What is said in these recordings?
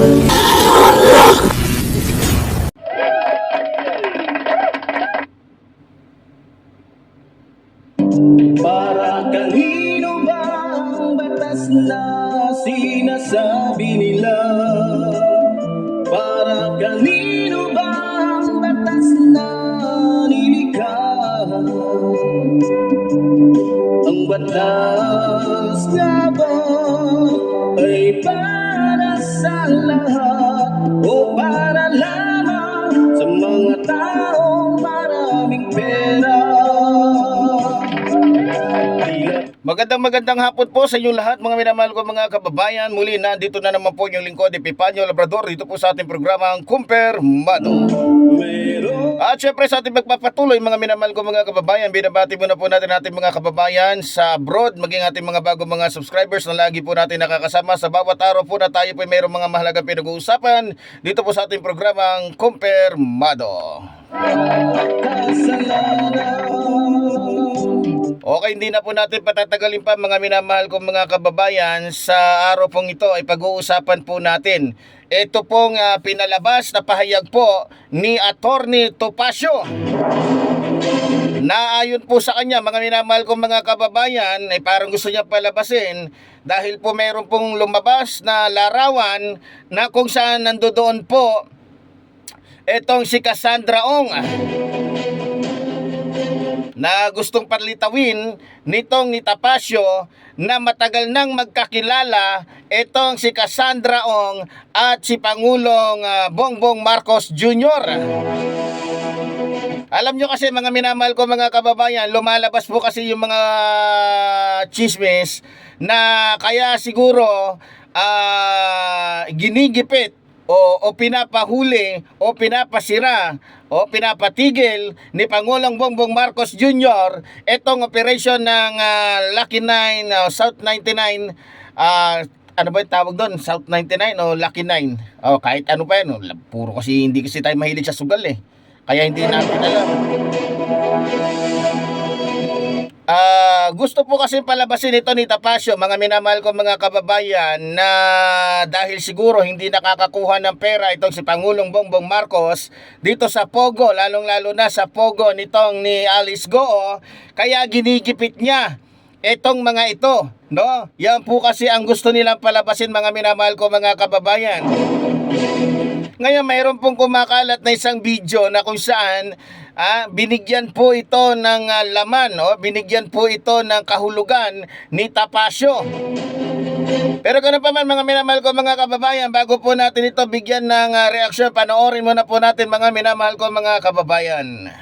Para kanino ba ang batas na sinasabi nila? Para kanino ba ang batas na nilikha? Ang batas nga ba ay para sa lahat o para lamang sa mga taong Magandang magandang hapon po sa inyong lahat mga minamahal ko mga kababayan. Muli nandito na naman po yung lingkod Epipanyo Labrador dito po sa ating programang Kumpirmado. meron At syempre sa ating magpapatuloy mga minamahal ko mga kababayan, binabati muna po natin ating mga kababayan sa abroad, maging ating mga bago mga subscribers na lagi po natin nakakasama sa bawat araw po na tayo po mayroong mga mahalagang pinag-uusapan dito po sa ating programang Kumpirmado. kasalanan Okay, hindi na po natin patatagalin pa mga minamahal kong mga kababayan. Sa araw pong ito ay pag-uusapan po natin. Ito pong ah, pinalabas na pahayag po ni Attorney Topacio. Na ayon po sa kanya, mga minamahal kong mga kababayan, ay parang gusto niya palabasin dahil po mayroon pong lumabas na larawan na kung saan nandoon po etong si Cassandra Ong na gustong palitawin nitong ni Tapasio na matagal nang magkakilala itong si Cassandra Ong at si Pangulong ah, Bongbong Marcos Jr. Alam nyo kasi mga minamahal ko mga kababayan, lumalabas po kasi yung mga chismis na kaya siguro ah, ginigipit o, o pinapahuli o pinapasira o pinapatigil ni Pangulong Bongbong Marcos Jr. itong operation ng ah, Lucky 9 ah, South 99 ah, ano ba yung tawag doon? South 99 o Lucky 9? O kahit ano pa yan. oh. Puro kasi hindi kasi tayo mahilig sa sugal eh. Kaya hindi natin alam. Ah, gusto po kasi palabasin ito ni Tapasio, mga minamahal ko mga kababayan, na dahil siguro hindi nakakakuha ng pera itong si Pangulong Bongbong Marcos dito sa Pogo, lalong-lalo na sa Pogo nitong ni Alice Goo, kaya ginigipit niya itong mga ito, no? Yan po kasi ang gusto nilang palabasin mga minamahal ko mga kababayan. Ngayon, mayroon pong kumakalat na isang video na kung saan ah, binigyan po ito ng ah, laman, no? binigyan po ito ng kahulugan ni Tapasio. Pero ganun pa man mga minamahal ko mga kababayan, bago po natin ito bigyan ng ah, reaksyon, panoorin muna po natin mga minamahal ko mga kababayan.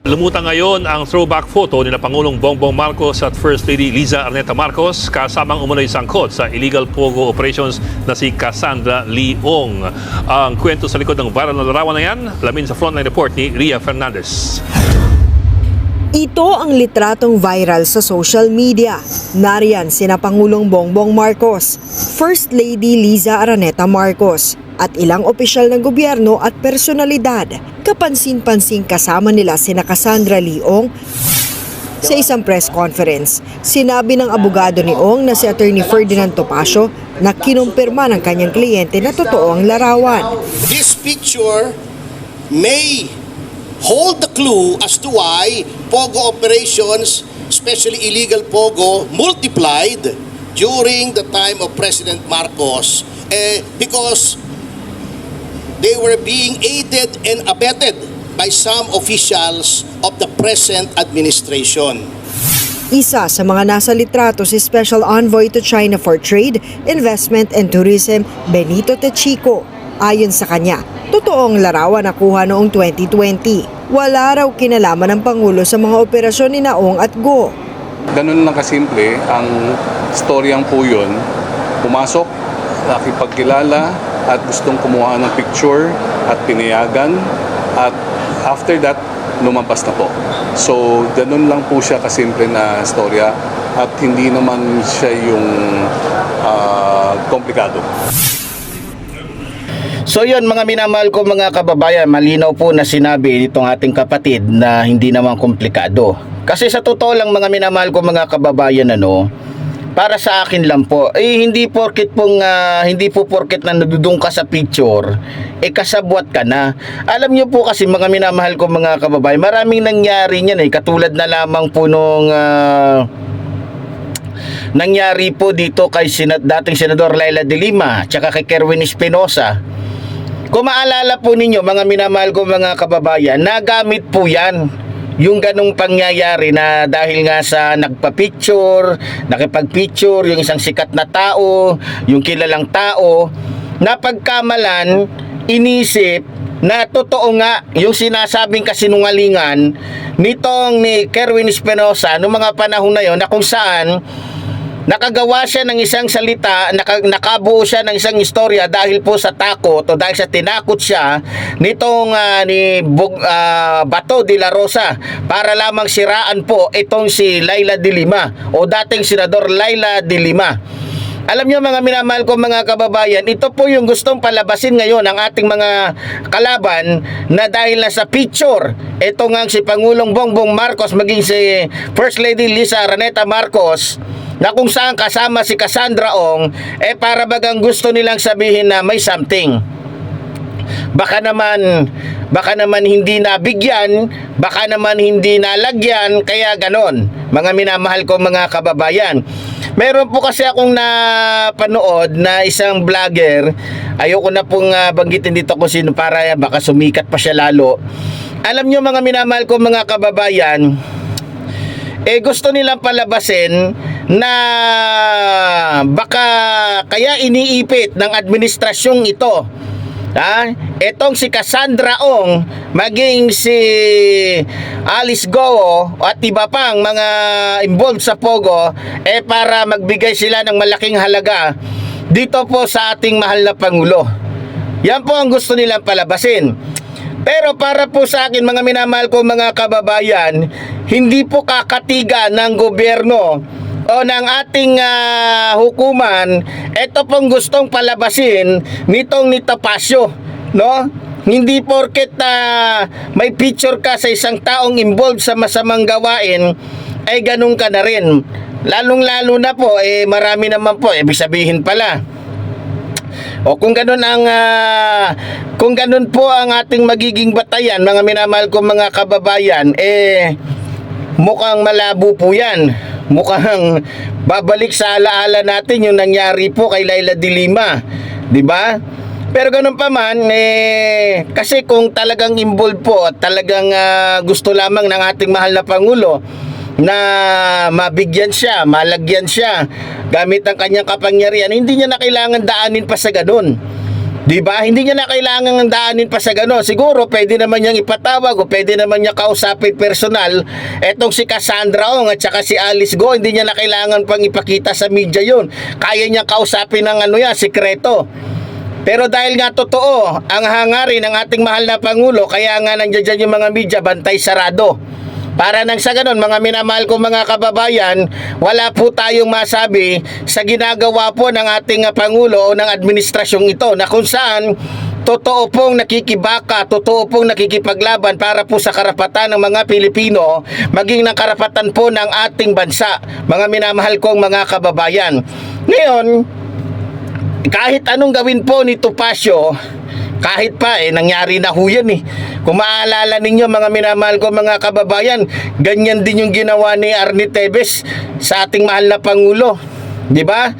Lumutang ngayon ang throwback photo ni Pangulong Bongbong Marcos at First Lady Liza Arneta Marcos kasamang umunoy sangkot sa illegal pogo operations na si Cassandra Leong. Ang kwento sa likod ng viral na larawan na yan, lamin sa frontline report ni Ria Fernandez. Ito ang litratong viral sa social media. Nariyan sina Pangulong Bongbong Marcos, First Lady Liza Araneta Marcos, at ilang opisyal ng gobyerno at personalidad. Kapansin-pansing kasama nila sina Cassandra Leong sa isang press conference. Sinabi ng abogado ni Ong na si Attorney Ferdinand Topacio na kinumpirma ng kanyang kliyente na totoo ang larawan. this picture may hold the clue as to why Pogo operations, especially illegal Pogo, multiplied during the time of President Marcos. Eh, because they were being aided and abetted by some officials of the present administration. Isa sa mga nasa litrato si Special Envoy to China for Trade, Investment and Tourism, Benito Techico. Ayon sa kanya, totoong larawan na kuha noong 2020. Wala raw kinalaman ng Pangulo sa mga operasyon ni Naong at Go. Ganun lang kasimple, ang storyang po yun, pumasok, nakipagkilala at gustong kumuha ng picture at pinayagan at after that, lumampas na po. So, ganun lang po siya kasimple na storya at hindi naman siya yung ah, komplikado. So yun mga minamahal ko mga kababayan, malinaw po na sinabi nitong ating kapatid na hindi naman komplikado. Kasi sa totoo lang mga minamahal ko mga kababayan ano, para sa akin lang po, eh hindi porket pong ah, hindi po porket na nadudong ka sa picture, eh kasabwat ka na. Alam niyo po kasi mga minamahal ko mga kababayan, maraming nangyari niyan eh, katulad na lamang po nung ah, nangyari po dito kay Senat, dating Senador Laila de Lima tsaka kay Kerwin Espinosa. Kung maalala po ninyo mga minamahal ko mga kababayan, nagamit po yan yung ganong pangyayari na dahil nga sa nagpa-picture, nakipag-picture, yung isang sikat na tao, yung kilalang tao, napagkamalan, inisip na totoo nga yung sinasabing kasinungalingan nitong ni Kerwin Espinosa noong mga panahon na yon na kung saan nakagawa siya ng isang salita, naka, nakabuo siya ng isang istorya dahil po sa takot o dahil sa tinakot siya nitong ah, ni Bug, ah, Bato de la Rosa para lamang siraan po itong si Laila de Lima o dating senador Laila de Lima. Alam niyo mga minamahal ko mga kababayan, ito po yung gustong palabasin ngayon ng ating mga kalaban na dahil na sa picture, ito nga si Pangulong Bongbong Marcos maging si First Lady Lisa Araneta Marcos na kung saan kasama si Cassandra Ong, eh para bagang gusto nilang sabihin na may something baka naman baka naman hindi nabigyan, baka naman hindi nalagyan, kaya ganon. Mga minamahal ko mga kababayan. Meron po kasi akong napanood na isang vlogger, ayoko na pong ah, banggitin dito kung sino para baka sumikat pa siya lalo. Alam nyo mga minamahal ko mga kababayan, eh gusto nilang palabasin na baka kaya iniipit ng administrasyong ito Ha? Etong si Cassandra Ong, maging si Alice Goo at iba pang mga involved sa Pogo, eh para magbigay sila ng malaking halaga dito po sa ating mahal na Pangulo. Yan po ang gusto nilang palabasin. Pero para po sa akin mga minamahal ko mga kababayan, hindi po kakatiga ng gobyerno o ng ating ah, hukuman, ito pong gustong palabasin nitong ni Tapasio, no? Hindi porket na may picture ka sa isang taong involved sa masamang gawain, ay ganun ka na rin. Lalong-lalo na po, eh marami naman po, ibig sabihin pala, o kung ganun ang ah, kung ganun po ang ating magiging batayan, mga minamahal ko mga kababayan, eh mukhang malabo po 'yan. Mukhang babalik sa alaala natin yung nangyari po kay Laila de Lima, 'di ba? Pero ganun pa man, eh, kasi kung talagang involved po at talagang ah, gusto lamang ng ating mahal na Pangulo na mabigyan siya, malagyan siya gamit ang kanyang kapangyarihan, hindi niya na kailangan daanin pa sa ganun. 'Di ba? Hindi niya na kailangan daanin pa sa gano'n. Siguro pwede naman niyang ipatawag o pwede naman niya kausapin personal etong si Cassandra Ong at saka si Alice Go. Hindi niya na kailangan pang ipakita sa media 'yun. Kaya niya kausapin ng ano yan, sikreto. Pero dahil nga totoo ang hangarin ng ating mahal na Pangulo, kaya nga nandiyan dyan yung mga media, bantay sarado. Para nang sa ganun, mga minamahal ko mga kababayan, wala po tayong masabi sa ginagawa po ng ating Pangulo o ng administrasyong ito na kung saan totoo pong nakikibaka, totoo pong nakikipaglaban para po sa karapatan ng mga Pilipino, maging ng karapatan po ng ating bansa, mga minamahal kong mga kababayan. Ngayon, kahit anong gawin po ni Topacio, kahit pa eh nangyari na ho yan eh. Kung maaalala ninyo mga minamahal ko mga kababayan, ganyan din yung ginawa ni Arnie Tevez sa ating mahal na pangulo. 'Di ba?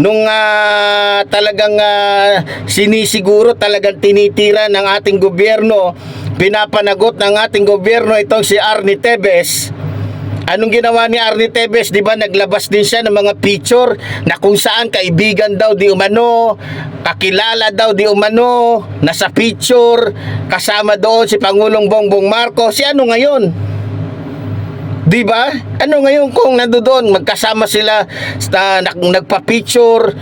nung ah, talagang ah, sinisiguro talagang tinitira ng ating gobyerno, pinapanagot ng ating gobyerno itong si Arnie Tebes. Anong ginawa ni Arnie Tebes? Di ba naglabas din siya ng mga picture na kung saan kaibigan daw di umano, kakilala daw di umano, nasa picture, kasama doon si Pangulong Bongbong Marcos. Si ano ngayon? Di ba? Ano ngayon kung nandoon magkasama sila sa nag, nagpa-picture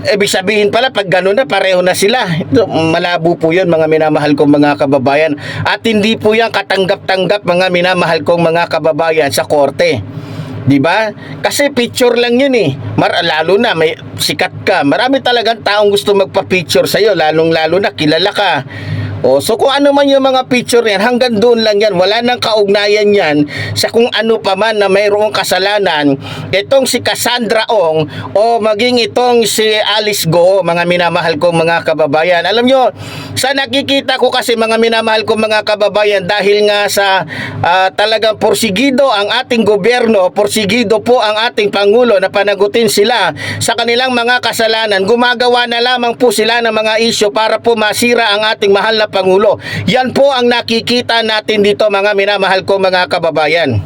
Ibig sabihin pala, pag gano'n na, pareho na sila. Ito, malabo po yun, mga minamahal kong mga kababayan. At hindi po yan katanggap-tanggap, mga minamahal kong mga kababayan sa korte. Di ba? Kasi picture lang yun eh. Mar lalo na may sikat ka. Marami talagang taong gusto magpa-picture sa iyo, lalong lalo na kilala ka. O, so kung ano man yung mga picture yan, hanggang doon lang yan. Wala nang kaugnayan yan sa kung ano pa man na mayroong kasalanan. Itong si Cassandra Ong o maging itong si Alice Go, mga minamahal kong mga kababayan. Alam nyo, sa nakikita ko kasi mga minamahal kong mga kababayan dahil nga sa ah, talagang porsigido ang ating gobyerno, porsigido po ang ating Pangulo na panagutin sila sa kanilang mga kasalanan. Gumagawa na lamang po sila ng mga isyo para po masira ang ating mahal na Pangulo. Yan po ang nakikita natin dito mga minamahal kong mga kababayan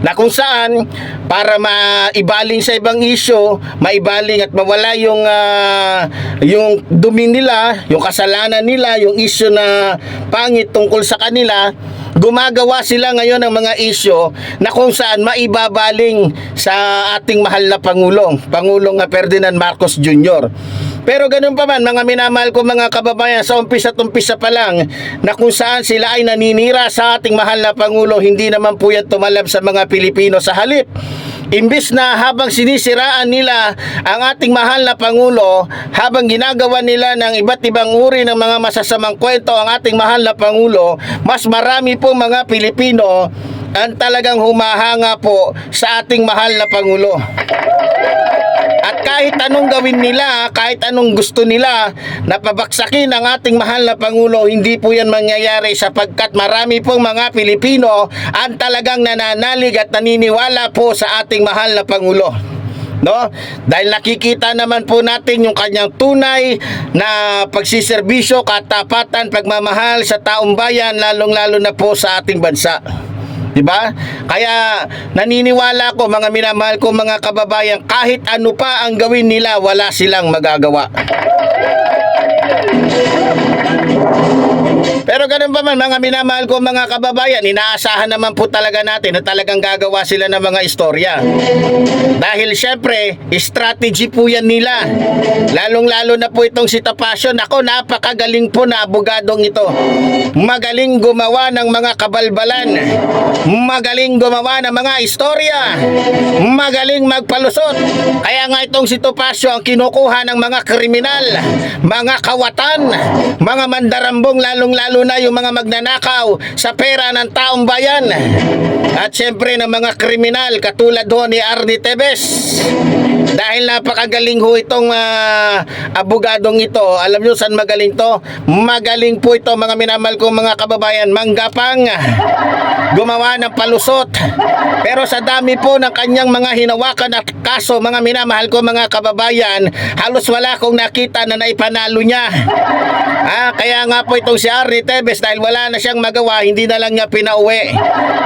na kung saan para maibaling sa ibang isyo, maibaling at mawala yung ah, yung dumi nila, yung kasalanan nila, yung isyo na pangit tungkol sa kanila, gumagawa sila ngayon ng mga isyo na kung saan maibabaling sa ating mahal na Pangulong, Pangulong Ferdinand Marcos Jr. Pero ganun pa man, mga minamahal ko mga kababayan, sa umpisa at umpisa pa lang, na kung saan sila ay naninira sa ating mahal na Pangulo, hindi naman po yan tumalab sa mga Pilipino sa halip. Imbis na habang sinisiraan nila ang ating mahal na Pangulo, habang ginagawa nila ng iba't ibang uri ng mga masasamang kwento ang ating mahal na Pangulo, mas marami po mga Pilipino ang talagang humahanga po sa ating mahal na Pangulo. At kahit anong gawin nila, kahit anong gusto nila na pabaksakin ang ating mahal na Pangulo, hindi po yan mangyayari sapagkat marami pong mga Pilipino ang talagang nananalig at naniniwala po sa ating mahal na Pangulo. No? Dahil nakikita naman po natin yung kanyang tunay na pagsiservisyo, katapatan, pagmamahal sa taong bayan, lalong-lalo na po sa ating bansa. 'Di ba? Kaya naniniwala ko mga minamahal ko mga kababayan kahit ano pa ang gawin nila wala silang magagawa. Pero ganun pa man mga minamahal ko mga kababayan, inaasahan naman po talaga natin na talagang gagawa sila ng mga istorya. Dahil syempre, strategy po yan nila. Lalong-lalo na po itong si Tapasyon. Ako, napakagaling po na abogadong ito. Magaling gumawa ng mga kabalbalan. Magaling gumawa ng mga istorya. Magaling magpalusot. Kaya nga itong si Tapasyo ang kinukuha ng mga kriminal, mga kawatan, mga mandarambong lalong-lalo na yung mga magnanakaw sa pera ng taong bayan. At syempre ng mga kriminal katulad ho ni Arnie Tebes. Dahil napakagaling ho itong ah, abogadong ito. Alam nyo saan magaling to? Magaling po ito mga minamahal kong mga kababayan. Manggapang gumawa ng palusot. Pero sa dami po ng kanyang mga hinawakan at kaso mga minamahal ko mga kababayan, halos wala akong nakita na naipanalo niya. Ah, kaya nga po itong si Arnie Tebes dahil wala na siyang magawa, hindi na lang niya pinauwi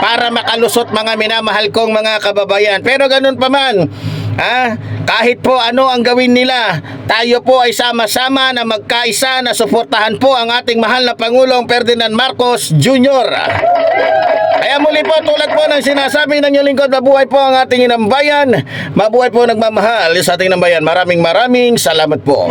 para makalusot mga minamahal kong mga kababayan. Pero ganun pa man, ah, kahit po ano ang gawin nila, tayo po ay sama-sama na magkaisa na suportahan po ang ating mahal na Pangulong Ferdinand Marcos Jr. Kaya muli po, tulad po ng sinasabi ng inyong lingkod, mabuhay po ang ating inambayan. Mabuhay po nagmamahal sa ating inambayan. Maraming maraming salamat po.